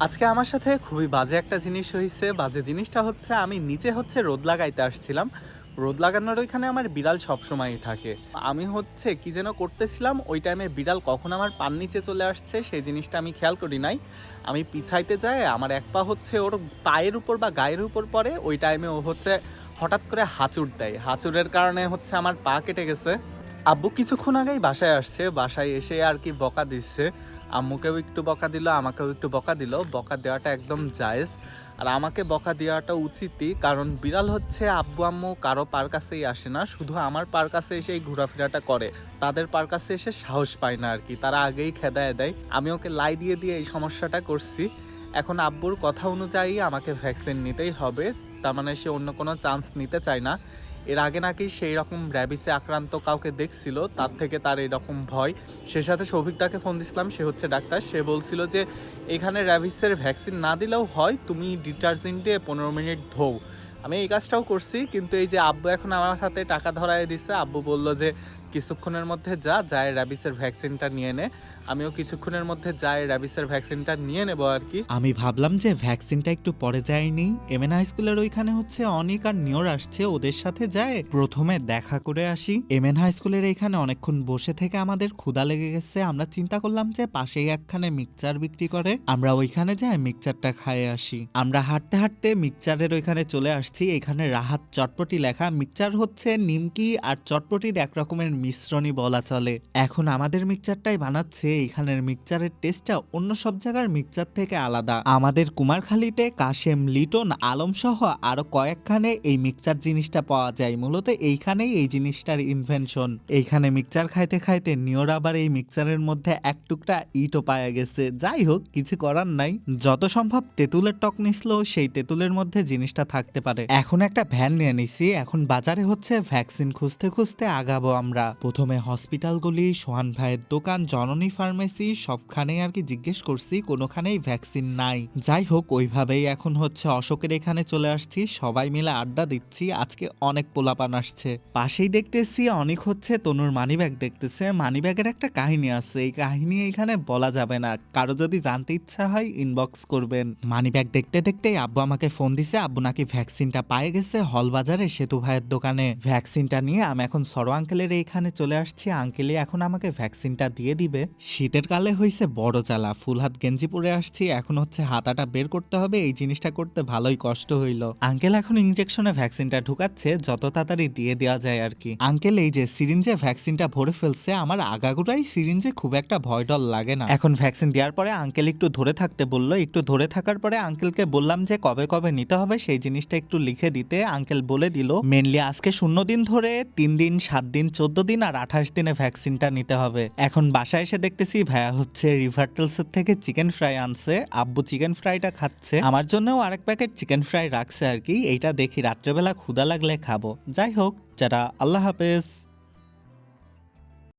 আজকে আমার সাথে খুবই বাজে একটা জিনিস হয়েছে বাজে জিনিসটা হচ্ছে আমি নিচে হচ্ছে রোদ লাগাইতে আসছিলাম। রোদ লাগানোর ওইখানে আমার বিড়াল সবসময়ই থাকে। আমি হচ্ছে কি যেন করতেছিলাম, ওই টাইমে বিড়াল কখন আমার পান নিচে চলে আসছে সেই জিনিসটা আমি খেয়াল করি নাই। আমি পিছাইতে যাই আমার এক পা হচ্ছে ওর পায়ের উপর বা গায়ের উপর পড়ে, ওই টাইমে ও হচ্ছে হঠাৎ করে হাঁচুর দেয়। হাঁচুরের কারণে হচ্ছে আমার পা কেটে গেছে। আব্বু কিছুক্ষণ আগেই বাসায় আসছে, বাসায় এসে আর কি বকা দিচ্ছে। আম্মুকেও একটু বকা দিল, আমাকেও একটু বকা দিল। বকা দেওয়াটা একদম জায়েজ। আর আমাকে বকা দেওয়াটা উচিতই, কারণ বিড়াল হচ্ছে আব্বু আম্মু কারও পার কাছেই আসে না। শুধু আমার পার কাছে এসে এই ঘোরাফেরাটা করে। তাদের পার কাছে এসে সাহস পায় না আর কি, তারা আগেই খেদায় দেয়। আমি ওকে লাই দিয়ে দিয়ে এই সমস্যাটা করছি। এখন আব্বুর কথা অনুযায়ী আমাকে ভ্যাকসিন নিতেই হবে। তার মানে সে অন্য কোনো চান্স নিতে চায় না। এর আগে নাকি সেই রকম র্যাবিসে আক্রান্ত কাউকে দেখছিল, তার থেকে তার এরকম ভয়। সে সাথে সৌভিকদাকে ফোন দিছিলাম, সে হচ্ছে ডাক্তার। সে বলছিল যে, এখানে র্যাবিসের ভ্যাকসিন না দিলেও হয়, তুমি ডিটারজেন্ট দিয়ে পনেরো মিনিট ধোও। আমি এই কাজটাও করছি, কিন্তু এই যে আব্বু এখন আমার সাথে টাকা ধরায় দিচ্ছে আব্বু বলল যে, কিছুক্ষণের মধ্যে যা, যায় র্যাবিসের ভ্যাকসিনটা নিয়ে নে। আমিও কিছুক্ষণের মধ্যে যাই র্যাবিসের ভ্যাকসিনটা নিয়ে নেব আর কি। আমি ভাবলাম যে ভ্যাকসিনটা একটু পরে যায়নি এমএন হাই স্কুলের ওইখানে হচ্ছে অনেক আর নিয়র আসছে, ওদের সাথে যায় প্রথমে দেখা করে আসি। এমএন হাই স্কুলের এইখানে অনেকক্ষণ বসে থেকে আমাদের ক্ষুধা লেগে গেছে। আমরা চিন্তা করলাম যে পাশেই একখানে মিক্সচার বিক্রি করে। আমরা ওইখানে যাই, মিক্সচারটা খাইয়ে আসি। আমরা হাঁটতে হাঁটতে মিক্সচারের ওইখানে চলে আসছি। এখানে রাহাত চটপটি লেখা। মিক্সচার হচ্ছে নিমকি আর চটপটির এক রকমের মিশ্রণই বলা চলে। এখন আমাদের মিক্সচারটাই বানাচ্ছে এইখানের মিক্সচারের টেস্টটা অন্য সব জায়গার মিক্সচার থেকে আলাদা। আমাদের কুমারখালীতে কাশেম, লিটন, আলম সহ আরও কয়েকখানে এই মিক্সচার জিনিসটা পাওয়া যায়। মূলত এইখানেই এই জিনিসটার ইনভেনশন এইখানে মিক্সচার খাইতে খাইতে নিয়র আবার এই মিক্সচারের মধ্যে এক টুকরা ইটও পাওয়া গেছে। যাই হোক, কিছু করার নাই। যত সম্ভব তেঁতুলের টক নিছিল সেই তেঁতুলের মধ্যে জিনিসটা থাকতে পারে। এখন একটা ভ্যান নিয়ে নিছি। এখন বাজারে হচ্ছে ভ্যাকসিন খুঁজতে খুঁজতে আগাবো আমরা। প্রথমে হসপিটালগুলি সোহান ভাইয়ের দোকান, জননী ফার্মেসি সবখানেই আর কি জিজ্ঞেস করছি, কোনোখানেই ভ্যাকসিন নাই। যাই হোক ওইভাবেই এখন হচ্ছে অশোকের এখানে চলে আসছি, সবাই মিলে আড্ডা দিচ্ছি, আজকে অনেক পোলাপান আসছে। পাশেই দেখতেছি, অনেক হচ্ছে, তনুর মানিব্যাগ দেখতেছে। মানিব্যাগের একটা কাহিনী আছে, এই কাহিনী এখানে বলা যাবে না। কারও যদি জানতে ইচ্ছা হয় ইনবক্স করবেন। মানিব্যাগ দেখতে দেখতে আব্বু আমাকে ফোন দিছে, আব্বু নাকি ভ্যাকসিনটা পায়ে গেছে হল বাজারে সেতু ভাইয়ের দোকানে। ভ্যাকসিনটা নিয়ে আমি এখন সরো আঙ্কেলের এইখানে চলে আসছি, আঙ্কেলই এখন আমাকে ভ্যাকসিনটা দিয়ে দিবে। শীতের কালে হয়েছে বড় চালা ফুল হাত গেঞ্জি পরে আসছি, এখন হচ্ছে হাতাটা বের করতে হবে, এই জিনিসটা করতে ভালোই কষ্ট হইল। আঙ্কেল এখন ইঞ্জেকশনে ভ্যাকসিনটা ঢুকাচ্ছে, যত তাড়াতাড়ি দিয়ে দেওয়া যায় আর কি। আঙ্কেল, এই যে সিরিঞ্জে ভ্যাকসিনটা ভরে ফেলছে, আমার আগাগোড়াই সিরিঞ্জে খুব একটা ভয় ডর লাগে না। এখন ভ্যাকসিন দেওয়ার পরে আঙ্কেল একটু ধরে থাকতে বলল, একটু ধরে থাকার পরে আঙ্কেলকে বললাম যে কবে কবে নিতে হবে, সেই জিনিসটা একটু লিখে দিতে। আঙ্কেল বলে দিল, মেনলি আজকে শূন্য দিন ধরে তিন দিন, সাত দিন, চোদ্দ দিন আর আঠাশ দিনে ভ্যাকসিনটা নিতে হবে। এখন বাসায় এসে দেখতেছি, ভাইয়া হচ্ছে রিভার্টেলসের থেকে চিকেন ফ্রাই আনছে। আব্বু চিকেন ফ্রাইটা খাচ্ছে। আমার জন্যও আরেক প্যাকেট চিকেন ফ্রাই রাখছে আর কি। এইটা দেখি, রাত্রেবেলা ক্ষুদা লাগলে খাব। যাই হোক, যারা, আল্লাহ হাফেজ।